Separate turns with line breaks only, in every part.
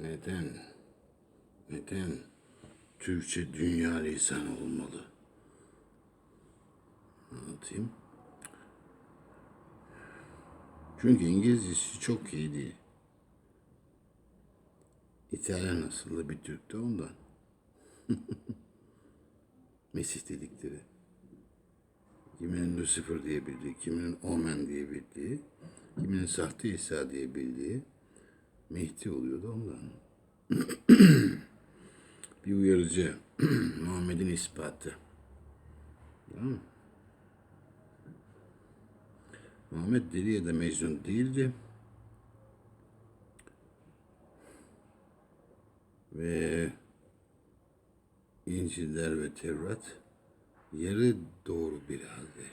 Neden? Neden Türkçe dünya lisanı olmalı? Anlatayım. Çünkü İngilizcesi çok iyi değil. İtalyan asıllı bir Türk de ondan. Mesih dedikleri. Kiminin Lucifer diye bildiği, kiminin Omen diye bildiği, kiminin sahte İsa diye bildiği Mehdi oluyordu ondan. bir uyarıcı. Muhammed'in ispatı. Tamam? Muhammed deli ya da mecnun değildi. Ve İncil'ler ve Tevrat yarı doğru bir halde.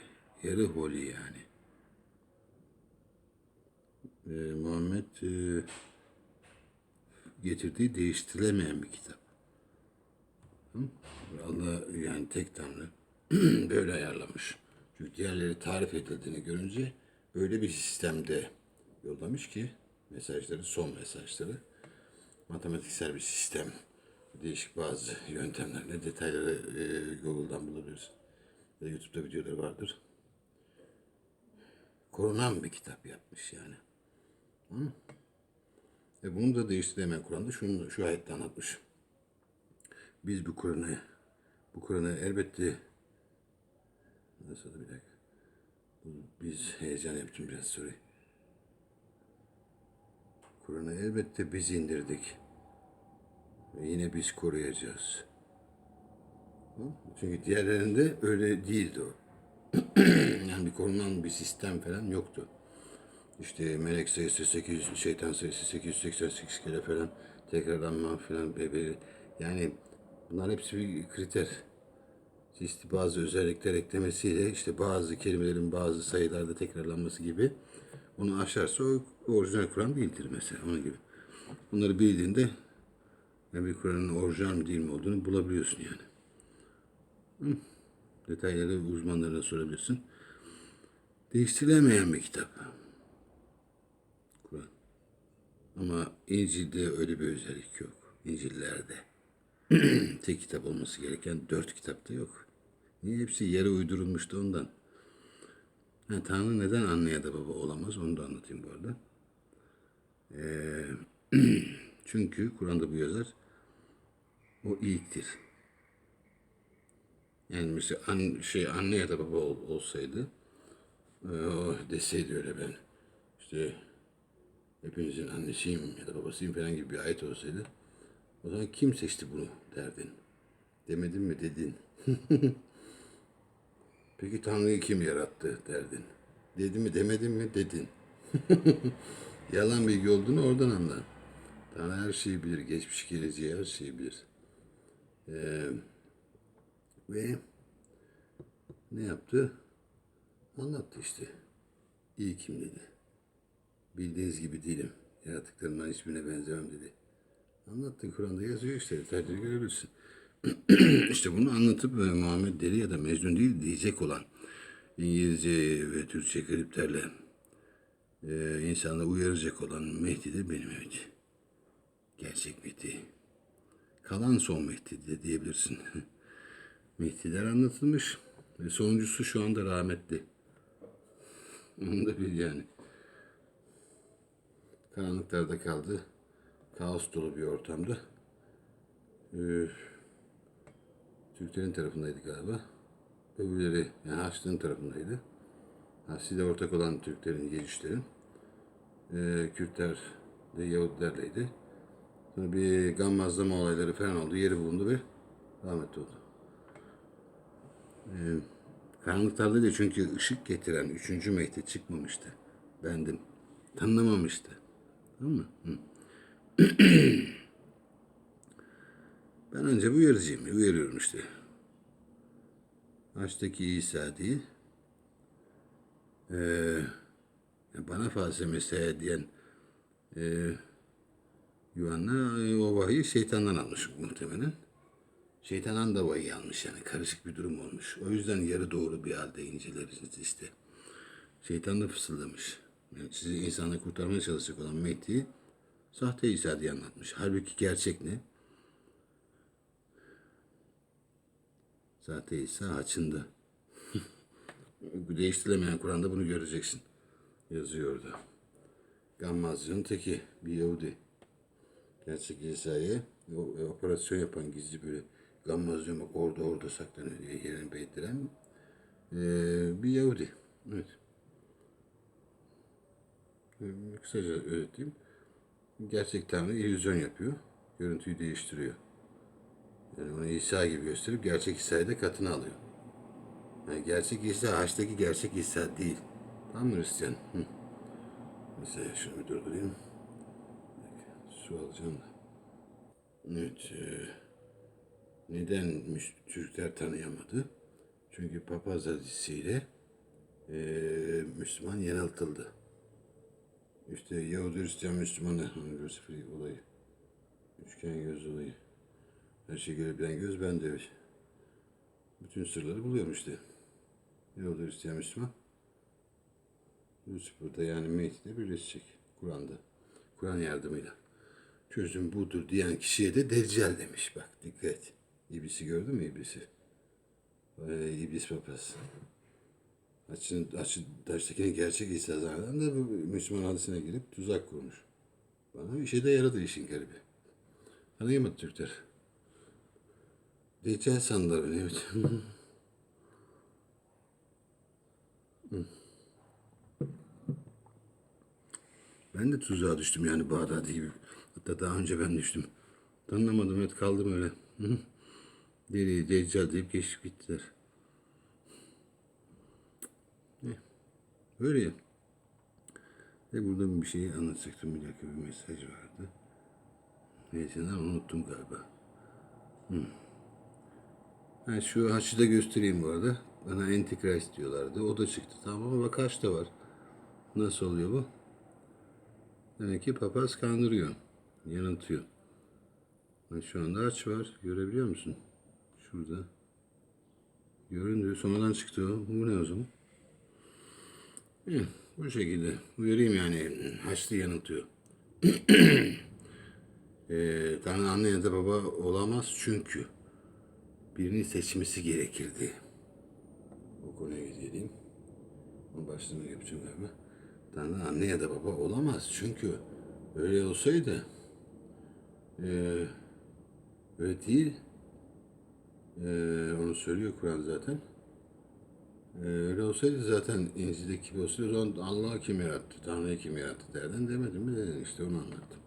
Yarı holi yani. Ve Muhammed e, getirdiği değiştirilemeyen bir kitap. Allah yani tek tanrı böyle ayarlamış. Çünkü diğerleri tarif edildiğini görünce öyle bir sistemde yollamış ki mesajları, son mesajları matematiksel bir sistem, değişik bazı yöntemlerle detayları e, Google'dan bulabilirsin. Da YouTube'da videoları vardır. Korunan bir kitap yapmış yani. Hı? Ve bunu da değiştiremeyen Kur'an'da şunu, şu ayette anlatmış. Biz bu Kur'an'ı, bu Kur'an'ı elbette nasıl bir dakika. Biz heyecan yaptım biraz sorry. Kur'an'ı elbette biz indirdik. Ve yine biz koruyacağız. Çünkü diğerlerinde öyle değildi o. yani bir korunan bir sistem falan yoktu. İşte melek sayısı 800, şeytan sayısı 888 kere falan tekrarlanma falan böyle. Yani bunlar hepsi bir kriter. İşte bazı özellikler eklemesiyle işte bazı kelimelerin bazı sayılarda tekrarlanması gibi onu aşarsa o orijinal Kur'an değildir mesela onun gibi. Bunları bildiğinde yani bir Kur'an'ın orijinal mi değil mi olduğunu bulabiliyorsun yani. Hı. Detayları uzmanlarına sorabilirsin. Değiştirilemeyen bir kitap. Ama İncil'de öyle bir özellik yok. İncil'lerde. Tek kitap olması gereken dört kitapta yok. Niye hepsi yere uydurulmuştu ondan. Ha, Tanrı neden anne ya da baba olamaz onu da anlatayım bu arada. Ee, çünkü Kur'an'da bu yazar o ilktir. Yani mesela an, şey anne ya da baba ol, olsaydı e, o deseydi öyle ben işte hepinizin annesiyim ya da babasıyım falan gibi bir ayet olsaydı o zaman kim seçti bunu derdin. Demedin mi dedin. Peki Tanrı'yı kim yarattı derdin. Dedi mi demedin mi dedin. Yalan bilgi olduğunu oradan anlar. Tanrı her şeyi bilir. Geçmiş geleceği her şeyi bilir. Ee, ve ne yaptı? Anlattı işte. İyi kim dedi. Bildiğiniz gibi değilim. Yaratıklarımdan hiçbirine benzemem dedi. Anlattı Kur'an'da yazıyor işte. Detayları görebilirsin. işte bunu anlatıp e, Muhammed Deli ya da Mecnun değil diyecek olan İngilizce ve Türkçe kliplerle e, insanı uyaracak olan Mehdi de benim evet. Gerçek Mehdi. Kalan son Mehdi de diyebilirsin. Mehdiler anlatılmış. Ve sonuncusu şu anda rahmetli. Onu da bil yani. Karanlıklarda kaldı. Kaos dolu bir ortamda. Ee, Türklerin tarafındaydı galiba. Öbürleri yani Haçlı'nın tarafındaydı. Haçlı'da ortak olan Türklerin, Yecüşlerin. Ee, Kürtler de Yahudilerleydi. Sonra bir gammazlama olayları falan oldu. Yeri bulundu ve rahmetli oldu. Ee, karanlıklarda da çünkü ışık getiren üçüncü Mehdi çıkmamıştı. Bendim. Tanınamamıştı. Mı? Hı. Ben önce bir uyarıcıyım. Uyarıyorum işte. Baştaki İsa değil. Ee, bana fazla Mesih'e diyen e, Yuhanna e, o vahiyi şeytandan almış muhtemelen. Şeytandan da vahiy almış yani karışık bir durum olmuş. O yüzden yarı doğru bir halde inceleriz işte. Şeytan da fısıldamış. Yani sizi insanı kurtarmaya çalışacak olan Mehdi'yi Sahte İsa diye anlatmış. Halbuki gerçek ne? Sahte İsa haçında. Değiştirilemeyen Kur'an'da bunu göreceksin. Yazıyor orada. Gammazyonun teki bir Yahudi. Gerçek İsa'ya o- e, operasyon yapan gizli böyle gammazyon bak orada orada saklanıyor diye yerini belirtilen eee, bir Yahudi. Evet. Ee, Kısaca özetleyeyim. Gerçek Tanrı illüzyon yapıyor. Görüntüyü değiştiriyor. Yani onu İsa gibi gösterip gerçek İsa'yı da katına alıyor. Yani gerçek İsa haçtaki gerçek İsa değil. Tam Hristiyan. Hı. Mesela şunu bir durdurayım. Su alacağım da. Evet. e, neden Türkler tanıyamadı? Çünkü papaz hadisiyle e, Müslüman yanıltıldı. İşte Yahudi Hristiyan Müslümanı Lucifer olayı. Üçgen göz olayı. Her şeyi görebilen göz bende. Bütün sırları buluyorum işte. Yahudi Hristiyan Müslüman. Lucifer'da yani Mehdi'de birleşecek Kur'an'da. Kur'an yardımıyla. Çözüm budur diyen kişiye de Deccal demiş. Bak dikkat. İblisi gördün mü iblisi? Ee, İblis papaz. Açın, açı, taştakinin gerçek İsa zanneden de Müslüman hadisine girip tuzak kurmuş. Bana işe de yaradı işin garibi. Tanıyamadı Türkler. Deccal sandılar beni evet. Ben de tuzağa düştüm yani Bağdadi gibi. Hatta daha önce ben düştüm. Tanınamadım evet kaldım öyle. Deli, Deccal deyip geçip gittiler. Öyle ya. Ve burada bir şey anlatacaktım. Bir dakika bir mesaj vardı. Neyse lan unuttum galiba. Hı. Ha, şu haçı da göstereyim bu arada. Bana Antichrist diyorlardı. O da çıktı. Tamam ama bak haç da var. Nasıl oluyor bu? Demek ki papaz kandırıyor. Yanıltıyor. Bak şu anda haç var. Görebiliyor musun? Şurada. Göründü. Sonradan çıktı o. Bu ne o zaman? Bu şekilde. Uyarayım yani. Haçlı yanıltıyor. ee, Tanrı anne ya da baba olamaz çünkü birini seçmesi gerekirdi. O konuya geleyim. Onun başlığını yapacağım galiba. Tanrı anne ya da baba olamaz çünkü öyle olsaydı ee, öyle değil. Ee, onu söylüyor Kur'an zaten. Ee, öyle olsaydı zaten İncil'deki gibi olsaydı o zaman Allah kim yarattı, Tanrı'yı kim yarattı derdin demedim mi dedin işte onu anlattım.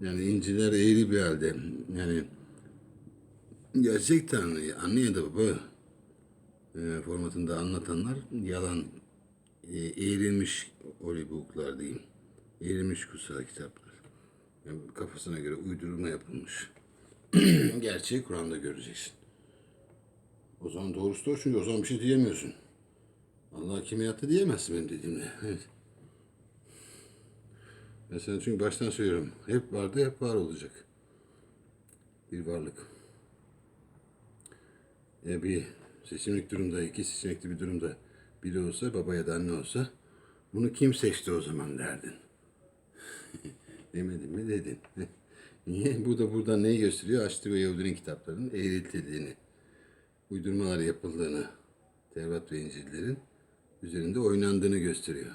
Yani İncil'ler eğri bir halde yani gerçek Tanrı'yı anne ya e, formatında anlatanlar yalan e, eğrilmiş olibuklar diyeyim. Eğrilmiş kutsal kitaplar. Yani kafasına göre uydurma yapılmış. Gerçeği Kur'an'da göreceksin. O zaman doğrusu o çünkü o zaman bir şey diyemiyorsun. Allah kim yarattı diyemezsin benim dediğimle. Evet. Ben sana çünkü baştan söylüyorum. Hep vardı, hep var olacak. Bir varlık. E bir seçimlik durumda, iki seçenekli bir durumda biri olsa, baba ya da anne olsa bunu kim seçti o zaman derdin. Demedin mi dedin. Niye? Bu da burada neyi gösteriyor? Açtı ve Yahudinin kitaplarının eğritildiğini, uydurmalar yapıldığını, Tevrat ve İncil'lerin üzerinde oynandığını gösteriyor.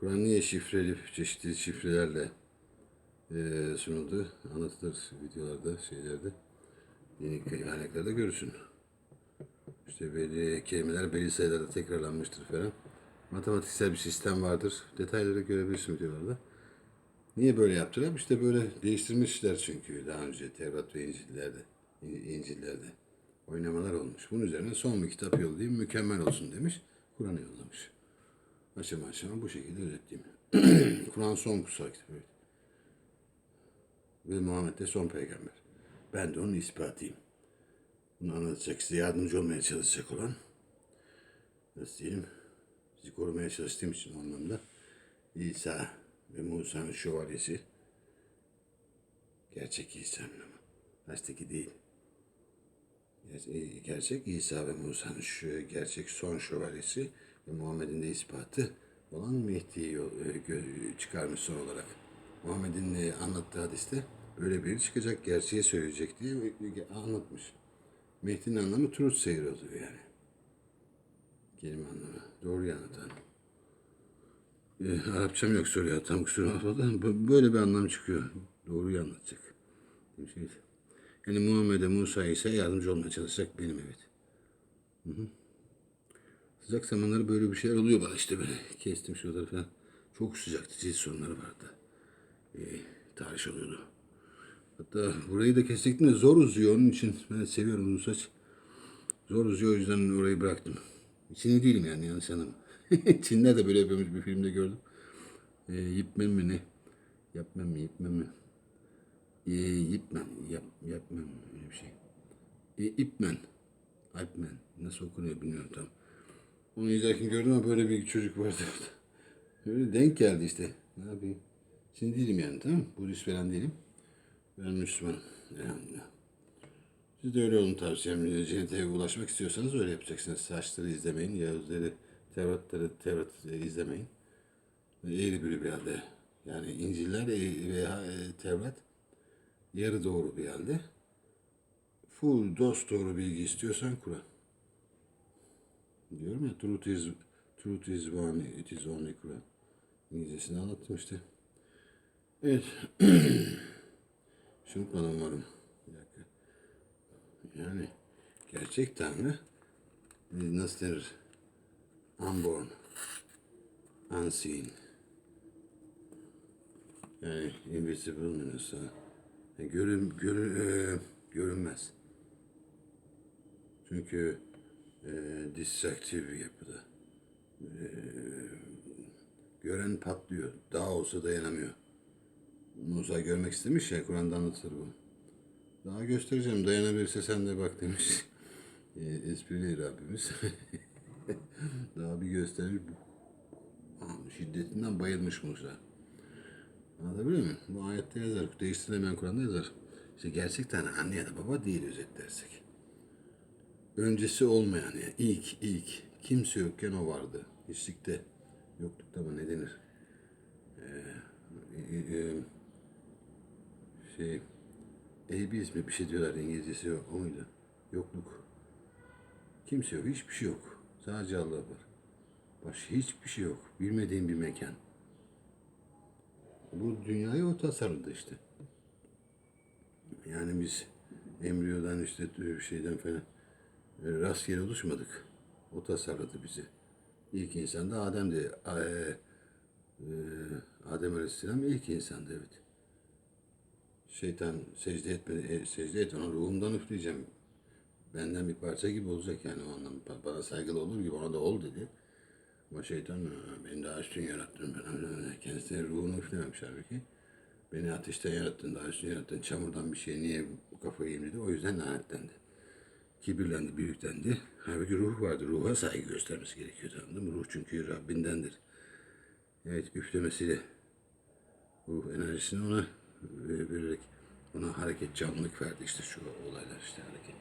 Kur'an niye şifreli, çeşitli şifrelerle eee sunuldu, anlatılır videolarda, şeylerde, yeni kaynaklarda görürsün. İşte belli kelimeler belli sayılarda tekrarlanmıştır falan. Matematiksel bir sistem vardır. Detayları görebilirsin videolarda. Niye böyle yaptılar? İşte böyle değiştirmişler çünkü daha önce Tevrat ve İncil'lerde. İn- İncil'lerde. Oynamalar olmuş. Bunun üzerine son bir kitap yollayayım mükemmel olsun demiş. Kur'an'ı yollamış. Aşama aşama bu şekilde özetleyeyim. Kur'an son kutsal kitap. Evet. Ve Muhammed de son peygamber. Ben de onun ispatıyım. Bunu anlatacak, size yardımcı olmaya çalışacak olan nasıl diyelim, sizi korumaya çalıştığım için anlamda İsa ve Musa'nın şövalyesi gerçek İsa'nın ama Haçtaki değil. Ger- Gerçek İsa ve Musa'nın şu gerçek son şövalyesi ve Muhammed'in de ispatı olan Mehdi'yi e, çıkarmış son olarak. Muhammed'in e, anlattığı hadiste böyle biri çıkacak, gerçeği söyleyecek diye anlatmış. Mehdi'nin anlamı truth sayer oluyor yani. Kelime anlamı. Doğruyu anlatan. E, Arapçam yok soruyor tam kusura bakma böyle bir anlam çıkıyor. Doğruyu anlatacak. Şey. Yani Muhammed'e Musa ise yardımcı olmaya çalışacak benim evet. Sıcak zamanları böyle bir şeyler oluyor bana işte böyle kestim şuraları falan. Çok sıcaktı cilt sorunları vardı. Ee, tahriş oluyordu. Hatta burayı da kesecektim de zor uzuyor onun için. Ben seviyorum uzun saç. Zor uzuyor o yüzden orayı bıraktım. Çinli değilim yani yanlış anlama. Çinler de böyle yapıyormuş bir filmde gördüm. Ee, yipmem mi ne? Yapmam mı yipmem mi? Ee, yipmem, yap, yapmam öyle bir şey. E, ipmen. Alpmen. Nasıl okunuyor bilmiyorum tam. Onu izlerken gördüm ama böyle bir çocuk vardı. Öyle denk geldi işte. Ne yapayım? Şimdi değilim yani tamam mı? Budist falan değilim. Ben Müslümanım. Elhamdülillah. Siz de öyle olun tavsiyem. Cennete ulaşmak istiyorsanız öyle yapacaksınız. Saçları izlemeyin. Yahuzları, Tevratları, Tevrat e, izlemeyin. Eğri bürü bir halde. Yani İncil'ler e, veya e, Tevrat yarı doğru bir halde. Full dost doğru bilgi istiyorsan Kur'an. Diyorum ya truth is, truth is one, it is only Kur'an. İngilizcesini anlattım işte. Evet. Şunu unutmadım umarım. Yani gerçek Tanrı nasıl denir? Unborn. Unseen. Yani invisible mi nasıl? Yani görün, görün, e, görünmez. Çünkü e, disaktif bir yapıda. E, gören patlıyor. Daha olsa dayanamıyor. Musa görmek istemiş ya, Kur'an'da anlatılır bu. Daha göstereceğim, dayanabilirse sen de bak demiş. E, esprili Rabbimiz. Daha bir gösterir. Şiddetinden bayılmış Musa. Anlatabiliyor muyum? Bu ayette yazar. Değiştirilemeyen Kur'an'da yazar. İşte gerçekten anne ya da baba değil özetlersek. Öncesi olmayan yani ilk ilk kimse yokken o vardı. Hiçlikte yoklukta mı ne denir? Ee, e, e, şey abeis mi bir şey diyorlar İngilizcesi o, o muydu? Yokluk. Kimse yok, hiçbir şey yok. Sadece Allah var. Başka hiçbir şey yok. Bilmediğin bir mekan. Bu dünyayı o tasarladı işte. Yani biz embriyodan işte şeyden falan e, rastgele oluşmadık. O tasarladı bizi. İlk insan da Adem'di. E, e, Adem Aleyhisselam ilk insandı evet. Şeytan secde etmedi. E, secde et ona ruhumdan üfleyeceğim. Benden bir parça gibi olacak yani o anlamda. Bana saygılı olur gibi ona da ol dedi. Ama şeytan "Ha, beni daha üstün yarattın. Ben kendisine ruhunu üflememiş halbuki. Beni ateşten yarattın, daha üstün yarattın. Çamurdan bir şey niye bu kafayı yiyeyim. O yüzden lanetlendi. Kibirlendi, büyüklendi. Halbuki ruh vardı. Ruha saygı göstermesi gerekiyor mı? Ruh çünkü Rabbindendir. Evet üflemesiyle ruh enerjisini ona e, vererek ona hareket canlılık verdi işte şu olaylar işte hareket.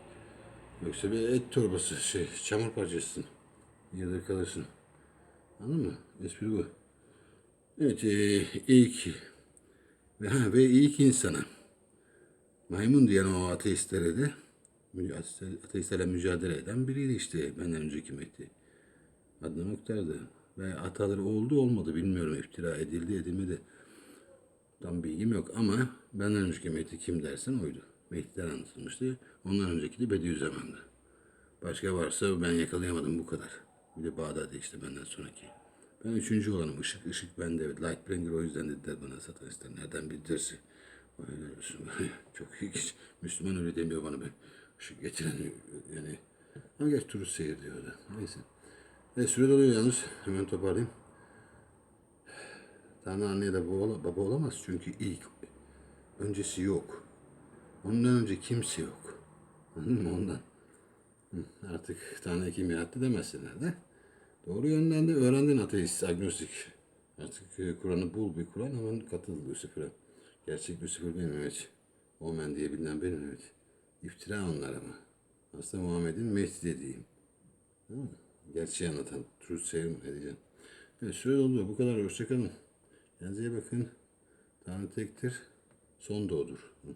Yoksa bir et torbası şey çamur parçasısın. Yıldır kalırsın. Anladın mı? Espri bu. Evet e, ilk ve, ha, ve ilk insana maymun diyen o ateistlere de ateistlerle mücadele eden biriydi işte benden önceki Mehdi. Adnan Oktar'dı. Ve hataları oldu olmadı bilmiyorum iftira edildi edilmedi. Tam bilgim yok ama benden önceki Mehdi kim dersen oydu. Mehdi'den anlatılmıştı. Ondan önceki de Bediüzzaman'dı. Başka varsa ben yakalayamadım bu kadar. Bir de Bağdat'ı işte benden sonraki. Ben üçüncü olanım. Işık, ışık bende. Lightbringer o yüzden dediler bana satanistler. Nereden bildirsin? Helal olsun. Çok ilginç. Müslüman öyle demiyor bana be. Işık getiren yani. Ama geç turist seyir diyor da. Neyse. E, süre doluyor yalnız. Hemen toparlayayım. Tanrı anne ya da baba, baba olamaz çünkü ilk. Öncesi yok. Ondan önce kimse yok. Anladın mı ondan? Artık Tanrı kim yarattı demezsin herhalde. Doğru yönden de öğrendin ateist, agnostik. Artık e, Kur'an'ı bul bir Kur'an hemen katıl Lucifer'a. Gerçek Lucifer benim evet. Omen diye bilinen benim evet. İftira onlar ama. Aslında Muhammed'in Mehdi dediğim. Gerçeği anlatan. Truth ne diyeceğim. Evet süre doldu. Bu kadar. Hoşçakalın. Kendinize bakın. Tanrı tektir, son da odur. Hı.